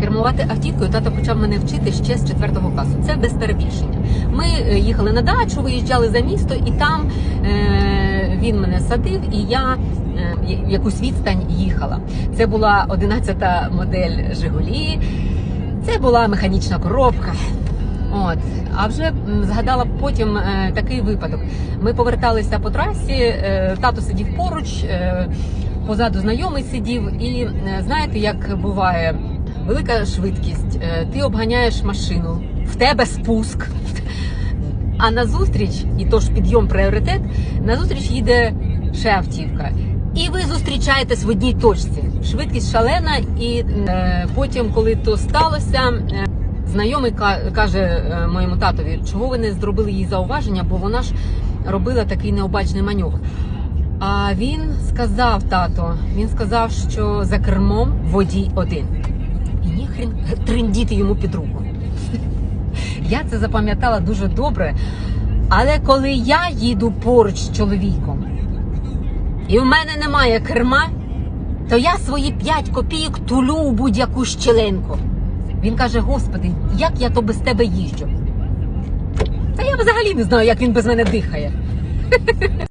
Кермувати автівкою тато почав мене вчити ще з 4 класу. Це без перебільшення. Ми е, їхали на дачу, виїжджали за місто, і там е, він мене садив, і я е, якусь відстань їхала. Це була 11-та модель Жигулі. Це була механічна коробка. От, а вже згадала потім е, такий випадок. Ми поверталися по трасі, е, тато сидів поруч, е, позаду знайомий сидів, і е, знаєте, як буває, велика швидкість, е, ти обганяєш машину, в тебе спуск. А назустріч, і то ж підйом пріоритет, назустріч їде ще автівка. І ви зустрічаєтесь в одній точці. Швидкість шалена, і е, потім, коли то сталося, е, знайомий каже е, моєму татові, чого ви не зробили їй зауваження, бо вона ж робила такий необачний маневр. А він сказав тато, він сказав, що за кермом водій один. Ніхрен триндіти йому під руку. Я це запам'ятала дуже добре. Але коли я їду поруч з чоловіком, і в мене немає керма, то я свої 5 копійок тулю у будь-яку щеленку. Він каже: Господи, як я то без тебе їжджу? Та я взагалі не знаю, як він без мене дихає.